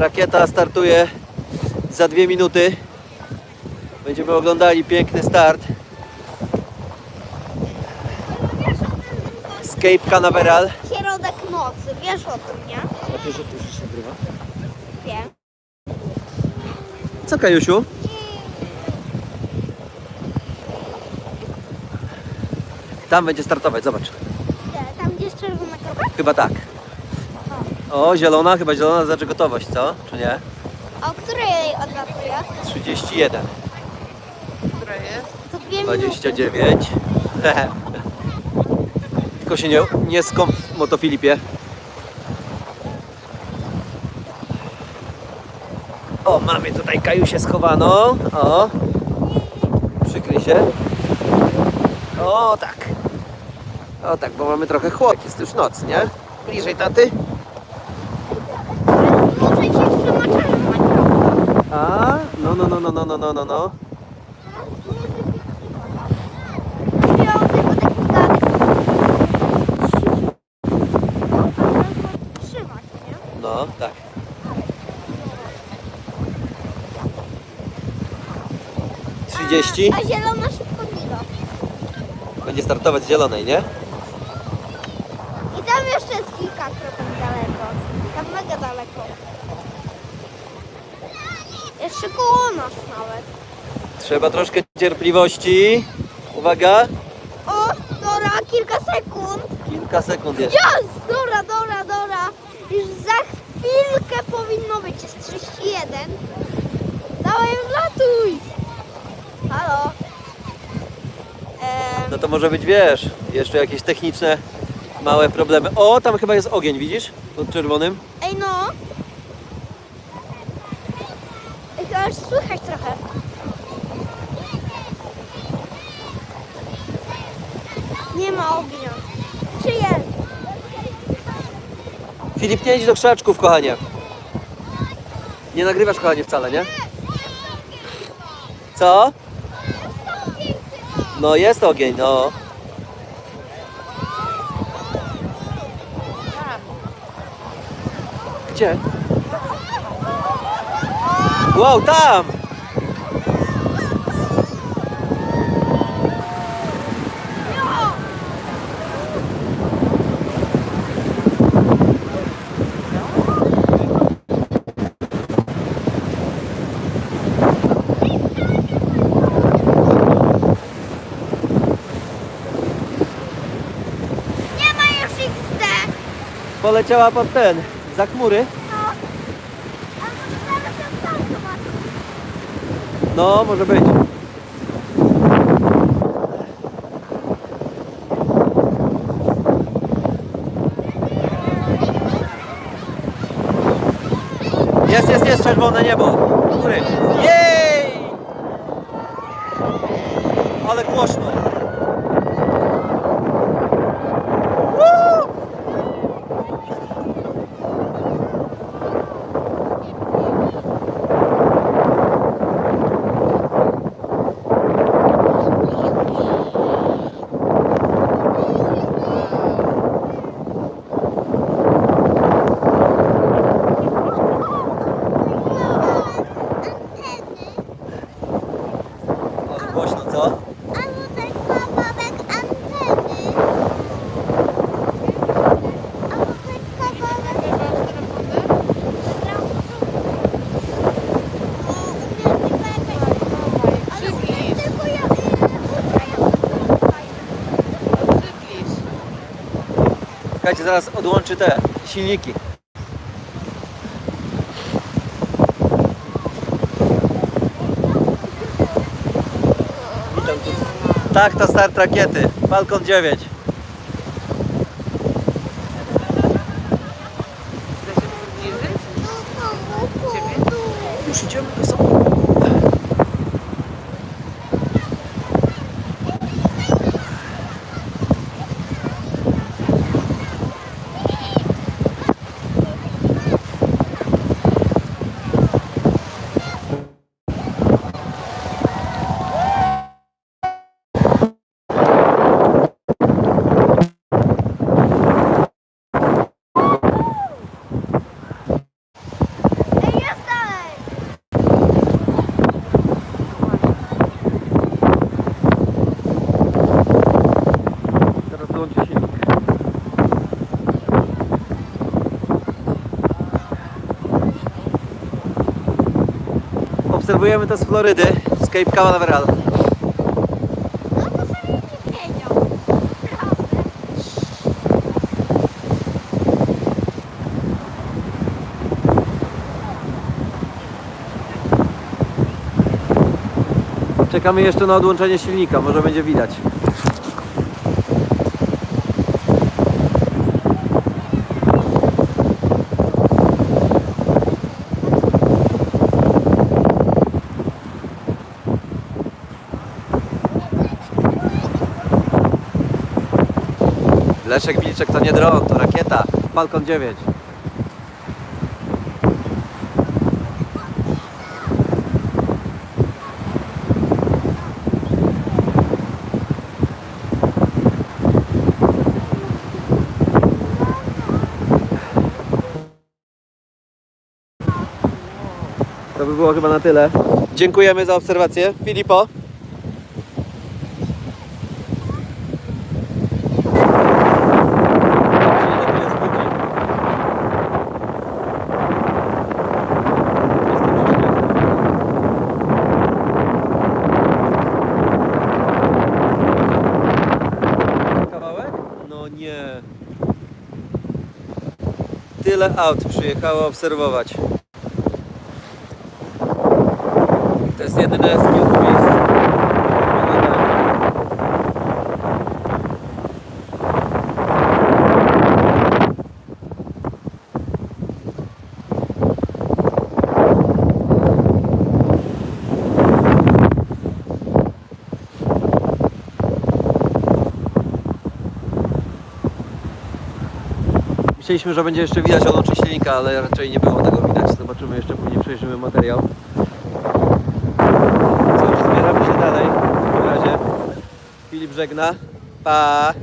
Rakieta startuje za dwie minuty. Będziemy oglądali piękny start. z Cape Canaveral. Środek nocy, wiesz o tym, nie? A wiesz, że tu już się nagrywa? Wiem. Co Kajusiu? Tam będzie startować, zobacz. Tam gdzie jest czerwona kropka? Chyba tak. O, zielona, chyba zielona znaczy gotowość, co? Czy nie? A o której odlatuje? 31, Która jest? To dwie minuty. 29. Tylko się nie, nie skąp w motofilipie. O, mamy tutaj Kajusię schowaną. O, przykryj się. O, tak. O, tak, bo mamy trochę chłop. Jest już noc, nie? Bliżej taty. Może się przemoczę w Minecrafta. A, no, no, no, no, no, no, no, no, no. No, tak. Trzydzieści. A zielona szybko mila. Będzie startować z zielonej, nie? I tam jeszcze jest kilka kropek Jeszcze koło nas nawet. Trzeba troszkę cierpliwości. Uwaga. O, Dora, kilka sekund. Kilka sekund jeszcze. Jest! Dobra, dobra, dobra. Już za chwilkę powinno być. Jest 31. Dawaj, wlatuj. Halo. Ehm, No to może być, wiesz, jeszcze jakieś techniczne małe problemy. O, tam chyba jest ogień, widzisz? Pod czerwonym. ej no. To już słychać trochę. Nie ma ognia. Czy jest? Filip, nie idź do krzaczków, kochanie. Nie nagrywasz, kochanie, wcale, nie? Co? No jest ogień, no. Gdzie? Wow, tam! Poleciała pod ten, za chmury. No. A może zaraz ją tam zobaczę. No, może być. Jest, jest, jest czerwone niebo. Góry. Jej! Ale głośno. Czekajcie, zaraz odłączy te silniki. Witam tu. Tak, to start rakiety. Falcon 9. Chce się przybliżyć? Ciebie? Już idziemy do sobą. Ej, Obserwujemy to z Florydy, z Cape Canaveral. No to sobie nie wiedział. Prawda. Czekamy jeszcze na odłączenie silnika, może będzie widać. Leszek Wilczek to nie dron, to rakieta. Falcon 9. To by było chyba na tyle. Dziękujemy za obserwację. Filipo. No nie. Tyle aut przyjechało obserwować. To jest jedyne z kilku Myśleliśmy, że będzie jeszcze widać odłącze silnika, ale raczej nie było tego widać. Zobaczymy jeszcze później, przejrzymy materiał. Już zbieramy się dalej. W razie Filip żegna. Pa!